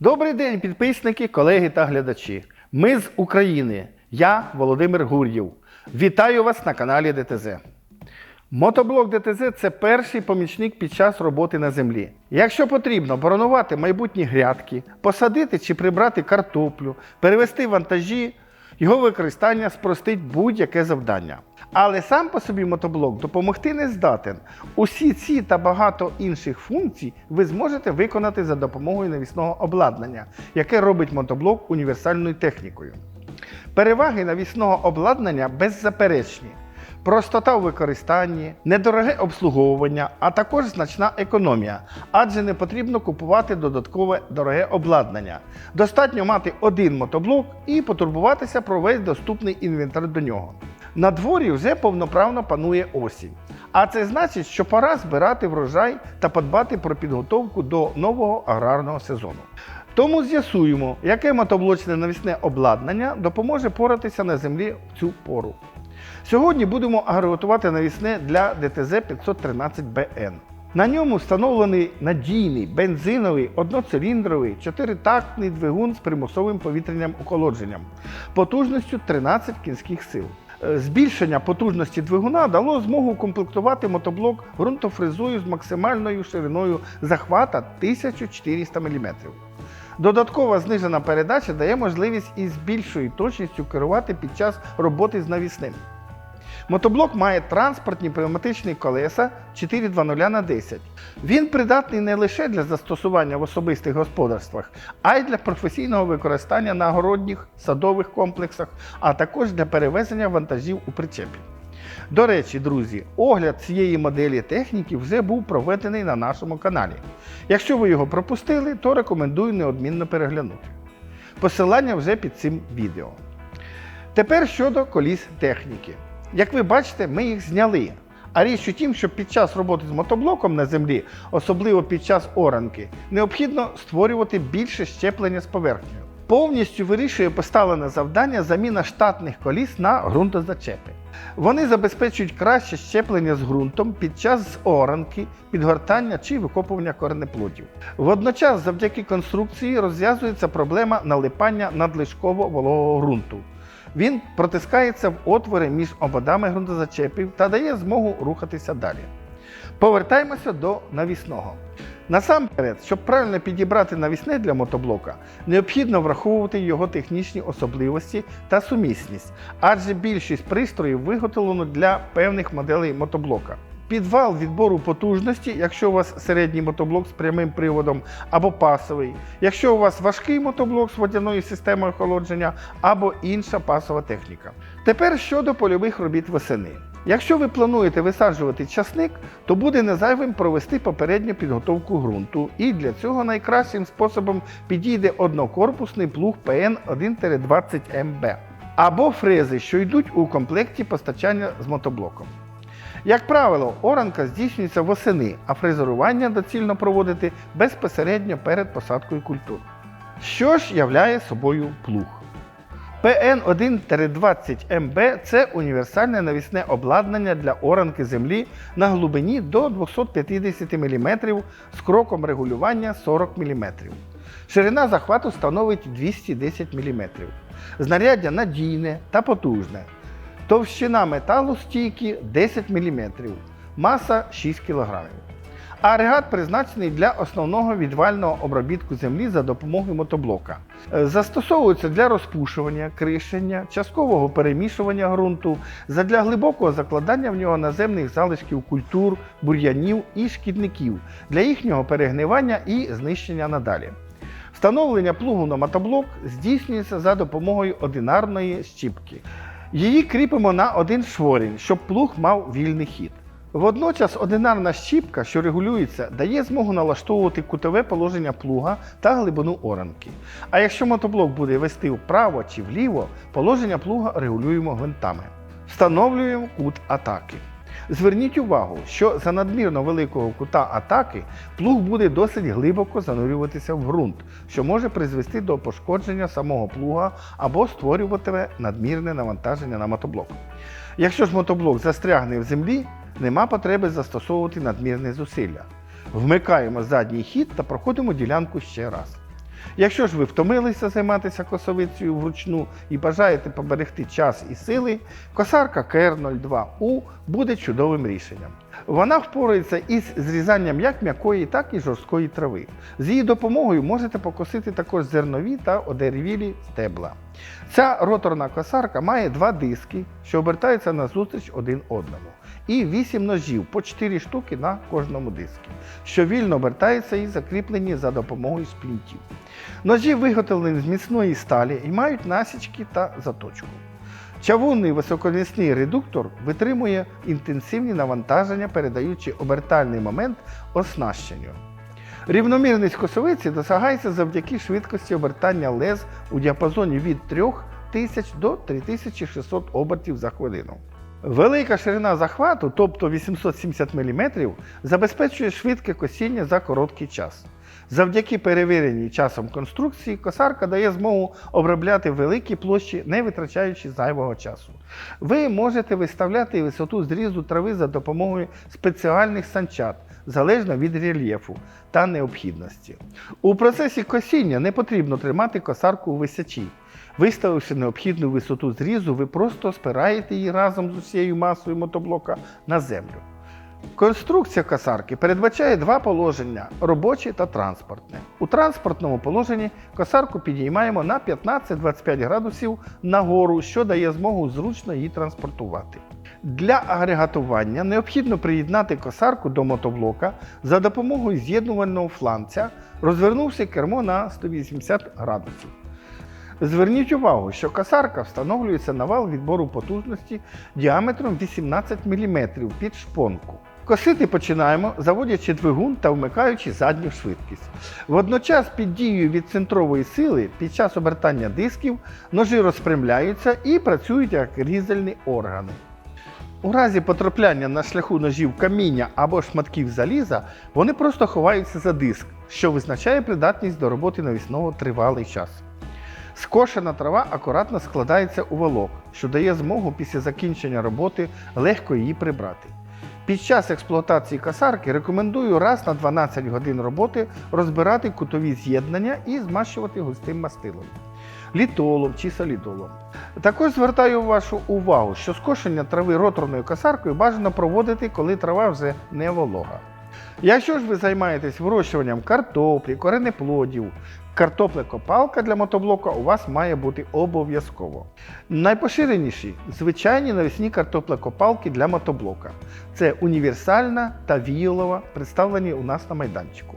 Добрий день, підписники, колеги та глядачі. Ми з України. Я Володимир Гур'єв. Вітаю вас на каналі ДТЗ. Мотоблок ДТЗ це перший помічник під час роботи на землі. Якщо потрібно боронувати майбутні грядки, посадити чи прибрати картоплю, перевести вантажі, його використання спростить будь-яке завдання. Але сам по собі мотоблок допомогти не здатен. Усі ці та багато інших функцій ви зможете виконати за допомогою навісного обладнання, яке робить мотоблок універсальною технікою. Переваги навісного обладнання беззаперечні. Простота у використанні, недороге обслуговування, а також значна економія, адже не потрібно купувати додаткове дороге обладнання. Достатньо мати один мотоблок і потурбуватися про весь доступний інвентар до нього. На дворі вже повноправно панує осінь. А це значить, що пора збирати врожай та подбати про підготовку до нового аграрного сезону. Тому з'ясуємо, яке мотоблочне навісне обладнання допоможе поратися на землі в цю пору. Сьогодні будемо агреготувати навісне для ДТЗ 513БН. На ньому встановлений надійний бензиновий одноциліндровий чотиритактний двигун з примусовим повітряним охолодженням потужністю 13 кінських сил. Е, Збільшення потужності двигуна дало змогу комплектувати мотоблок ґрунтофрезою з максимальною шириною захвата 1400 мм. Додаткова знижена передача дає можливість із більшою точністю керувати під час роботи з навісним. Мотоблок має транспортні пневматичні колеса 420 на 10. Він придатний не лише для застосування в особистих господарствах, а й для професійного використання на городніх садових комплексах, а також для перевезення вантажів у причепі. До речі, друзі, огляд цієї моделі техніки вже був проведений на нашому каналі. Якщо ви його пропустили, то рекомендую неодмінно переглянути. Посилання вже під цим відео. Тепер щодо коліс техніки. Як ви бачите, ми їх зняли. А річ у тім, що під час роботи з мотоблоком на землі, особливо під час оранки, необхідно створювати більше щеплення з поверхнею. Повністю вирішує поставлене завдання заміна штатних коліс на ґрунтозачепи. Вони забезпечують краще щеплення з ґрунтом під час оранки, підгортання чи викопування коренеплодів. Водночас, завдяки конструкції, розв'язується проблема налипання надлишково вологого ґрунту. Він протискається в отвори між ободами ґрунтозачепів та дає змогу рухатися далі. Повертаємося до навісного. Насамперед, щоб правильно підібрати навісне для мотоблока, необхідно враховувати його технічні особливості та сумісність, адже більшість пристроїв виготовлено для певних моделей мотоблока. Підвал відбору потужності, якщо у вас середній мотоблок з прямим приводом або пасовий, якщо у вас важкий мотоблок з водяною системою охолодження або інша пасова техніка. Тепер щодо польових робіт восени. Якщо ви плануєте висаджувати часник, то буде незайвим провести попередню підготовку ґрунту, і для цього найкращим способом підійде однокорпусний плуг ПН 1-20МБ або фрези, що йдуть у комплекті постачання з мотоблоком. Як правило, оранка здійснюється восени, а фрезерування доцільно проводити безпосередньо перед посадкою культур. Що ж являє собою плуг? ПН1-20МБ це універсальне навісне обладнання для оранки землі на глибині до 250 мм з кроком регулювання 40 мм. Ширина захвату становить 210 мм. Знаряддя надійне та потужне. Товщина металу стійки 10 мм, маса 6 кг. Агрегат призначений для основного відвального обробітку землі за допомогою мотоблока. Е, Застосовується для розпушування, кришення, часткового перемішування ґрунту, задля глибокого закладання в нього наземних залишків культур, бур'янів і шкідників для їхнього перегнивання і знищення надалі. Встановлення плугу на мотоблок здійснюється за допомогою одинарної щіпки. Її кріпимо на один шворінь, щоб плуг мав вільний хід. Водночас одинарна щіпка, що регулюється, дає змогу налаштовувати кутове положення плуга та глибину оранки. А якщо мотоблок буде вести вправо чи вліво, положення плуга регулюємо гвинтами. Встановлюємо кут атаки. Зверніть увагу, що за надмірно великого кута атаки плуг буде досить глибоко занурюватися в ґрунт, що може призвести до пошкодження самого плуга або створюватиме надмірне навантаження на мотоблок. Якщо ж мотоблок застрягне в землі, нема потреби застосовувати надмірне зусилля. Вмикаємо задній хід та проходимо ділянку ще раз. Якщо ж ви втомилися займатися косовицею вручну і бажаєте поберегти час і сили, косарка КР-02У буде чудовим рішенням. Вона впорається із зрізанням як м'якої, так і жорсткої трави. З її допомогою можете покосити також зернові та одеревілі стебла. Ця роторна косарка має два диски, що обертаються назустріч один одному, і 8 ножів по 4 штуки на кожному диску, що вільно обертаються і закріплені за допомогою сплінтів. Ножі виготовлені з міцної сталі і мають насічки та заточку. Чавунний високомісний редуктор витримує інтенсивні навантаження, передаючи обертальний момент оснащенню. Рівномірність косовиці досягається завдяки швидкості обертання лез у діапазоні від 3000 до 3600 обертів за хвилину. Велика ширина захвату, тобто 870 мм, забезпечує швидке косіння за короткий час. Завдяки перевіреній часом конструкції, косарка дає змогу обробляти великі площі, не витрачаючи зайвого часу. Ви можете виставляти висоту зрізу трави за допомогою спеціальних санчат, залежно від рельєфу та необхідності. У процесі косіння не потрібно тримати косарку у висячі. Виставивши необхідну висоту зрізу, ви просто спираєте її разом з усією масою мотоблока на землю. Конструкція косарки передбачає два положення робоче та транспортне. У транспортному положенні косарку підіймаємо на 15-25 градусів нагору, що дає змогу зручно її транспортувати. Для агрегатування необхідно приєднати косарку до мотоблока за допомогою з'єднувального фланця, розвернувши кермо на 180 градусів. Зверніть увагу, що косарка встановлюється на вал відбору потужності діаметром 18 мм під шпонку. Косити починаємо, заводячи двигун та вмикаючи задню швидкість. Водночас під дією від центрової сили під час обертання дисків ножі розпрямляються і працюють як різальні органи. У разі потрапляння на шляху ножів каміння або шматків заліза, вони просто ховаються за диск, що визначає придатність до роботи навісного тривалий час. Скошена трава акуратно складається у волок, що дає змогу після закінчення роботи легко її прибрати. Під час експлуатації касарки рекомендую раз на 12 годин роботи розбирати кутові з'єднання і змащувати густим мастилом, літолом чи солідолом. Також звертаю вашу увагу, що скошення трави роторною касаркою бажано проводити, коли трава вже не волога. Якщо ж ви займаєтесь вирощуванням картоплі, коренеплодів, картоплекопалка для мотоблока у вас має бути обов'язково. Найпоширеніші звичайні навісні картоплекопалки для мотоблока. Це універсальна та віялова, представлені у нас на майданчику.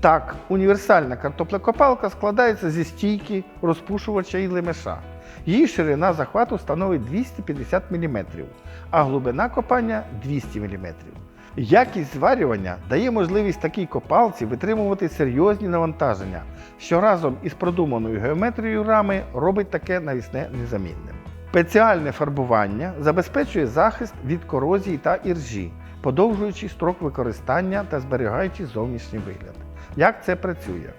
Так, універсальна картоплекопалка складається зі стійки, розпушувача і лемеша. Її ширина захвату становить 250 мм, а глибина копання 200 мм. Якість зварювання дає можливість такій копалці витримувати серйозні навантаження, що разом із продуманою геометрією рами робить таке навісне незамінним. Спеціальне фарбування забезпечує захист від корозії та іржі, подовжуючи строк використання та зберігаючи зовнішній вигляд. Як це працює?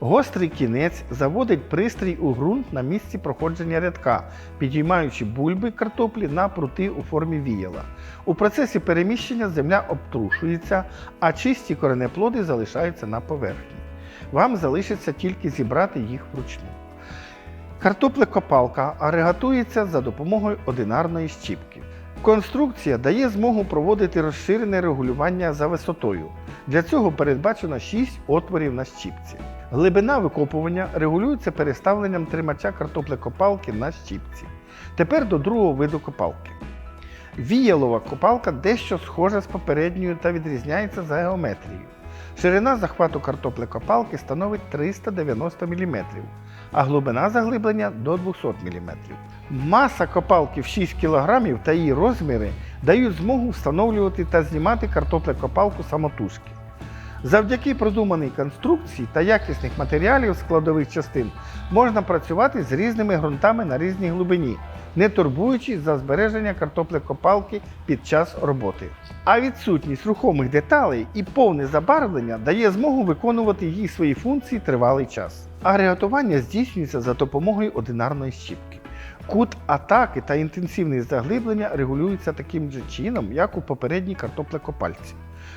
Гострий кінець заводить пристрій у ґрунт на місці проходження рядка, підіймаючи бульби картоплі на прути у формі віяла. У процесі переміщення земля обтрушується, а чисті коренеплоди залишаються на поверхні. Вам залишиться тільки зібрати їх вручну. Картоплекопалка агрегатується за допомогою одинарної щіпки. Конструкція дає змогу проводити розширене регулювання за висотою. Для цього передбачено 6 отворів на щіпці. Глибина викопування регулюється переставленням тримача картоплекопалки на щіпці. Тепер до другого виду копалки. Віялова копалка дещо схожа з попередньою та відрізняється за геометрією. Ширина захвату картоплекопалки становить 390 мм, а глибина заглиблення до 200 мм. Маса копалки в 6 кг та її розміри дають змогу встановлювати та знімати картоплекопалку самотужки. Завдяки продуманій конструкції та якісних матеріалів складових частин можна працювати з різними ґрунтами на різній глибині, не турбуючись за збереження картоплекопалки під час роботи. А відсутність рухомих деталей і повне забарвлення дає змогу виконувати її свої функції тривалий час. Агрегатування здійснюється за допомогою одинарної щіпки. Кут атаки та інтенсивність заглиблення регулюються таким же чином, як у попередній картоплекопальці.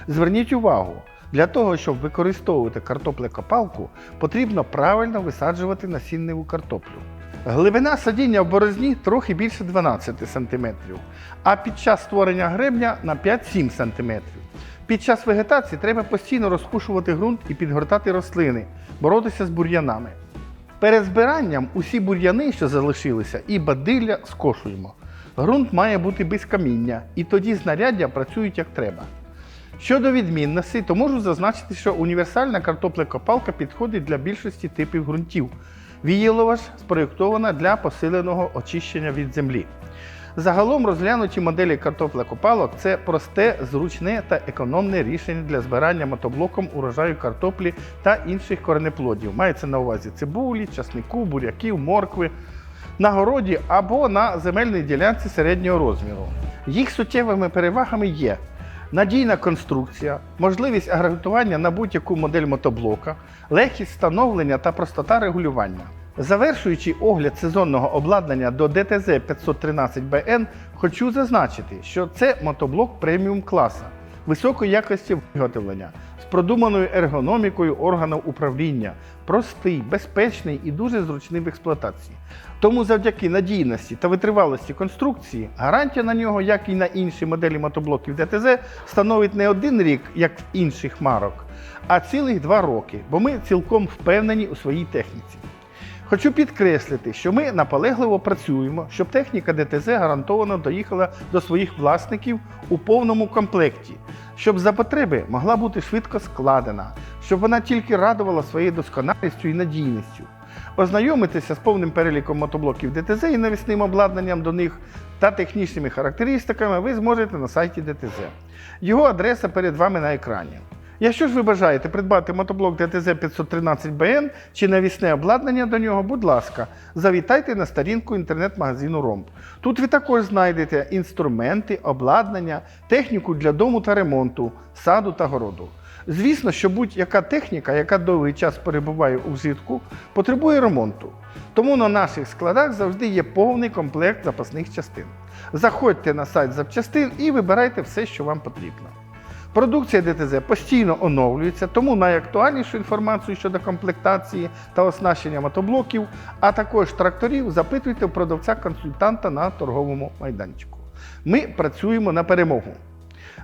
Зверніть увагу, Для того, щоб використовувати картоплекопалку, потрібно правильно висаджувати насінневу картоплю. Глибина садіння в борозні трохи більше 12 см, а під час створення гребня на 5-7 см. Під час вегетації треба постійно розпушувати ґрунт і підгортати рослини, боротися з бур'янами. Перед збиранням усі бур'яни, що залишилися, і бадилля скошуємо. Ґрунт має бути без каміння, і тоді знаряддя працюють як треба. Щодо відмінностей, то можу зазначити, що універсальна картоплекопалка підходить для більшості типів ґрунтів. Віїлова ж спроєктована для посиленого очищення від землі. Загалом розглянуті моделі картоплекопалок це просте, зручне та економне рішення для збирання мотоблоком урожаю картоплі та інших коренеплодів. Мається на увазі цибулі, часнику, буряків, моркви на городі або на земельній ділянці середнього розміру. Їх суттєвими перевагами є надійна конструкція, можливість агрегатування на будь-яку модель мотоблока, легкість встановлення та простота регулювання. Завершуючи огляд сезонного обладнання до ДТЗ 513BN, хочу зазначити, що це мотоблок преміум класа високої якості виготовлення з продуманою ергономікою органів управління, простий, безпечний і дуже зручний в експлуатації. Тому завдяки надійності та витривалості конструкції гарантія на нього, як і на інші моделі мотоблоків ДТЗ, становить не один рік, як в інших марок, а цілих два роки, бо ми цілком впевнені у своїй техніці. Хочу підкреслити, що ми наполегливо працюємо, щоб техніка ДТЗ гарантовано доїхала до своїх власників у повному комплекті, щоб за потреби могла бути швидко складена, щоб вона тільки радувала своєю досконалістю і надійністю. Ознайомитися з повним переліком мотоблоків ДТЗ і навісним обладнанням до них та технічними характеристиками ви зможете на сайті ДТЗ. Його адреса перед вами на екрані. Якщо ж ви бажаєте придбати мотоблок ДТЗ 513BN чи навісне обладнання до нього, будь ласка, завітайте на сторінку інтернет-магазину Ромб. Тут ви також знайдете інструменти, обладнання, техніку для дому та ремонту, саду та городу. Звісно, що будь-яка техніка, яка довгий час перебуває у вжитку, потребує ремонту. Тому на наших складах завжди є повний комплект запасних частин. Заходьте на сайт запчастин і вибирайте все, що вам потрібно. Продукція ДТЗ постійно оновлюється, тому найактуальнішу інформацію щодо комплектації та оснащення мотоблоків, а також тракторів запитуйте у продавця-консультанта на торговому майданчику. Ми працюємо на перемогу.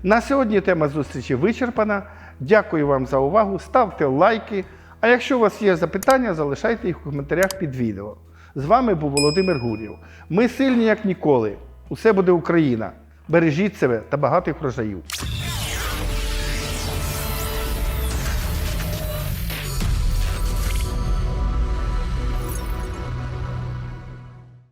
На сьогодні тема зустрічі вичерпана. Дякую вам за увагу. Ставте лайки. А якщо у вас є запитання, залишайте їх у коментарях під відео. З вами був Володимир Гурєв. Ми сильні як ніколи. Усе буде Україна. Бережіть себе та багатих врожаїв.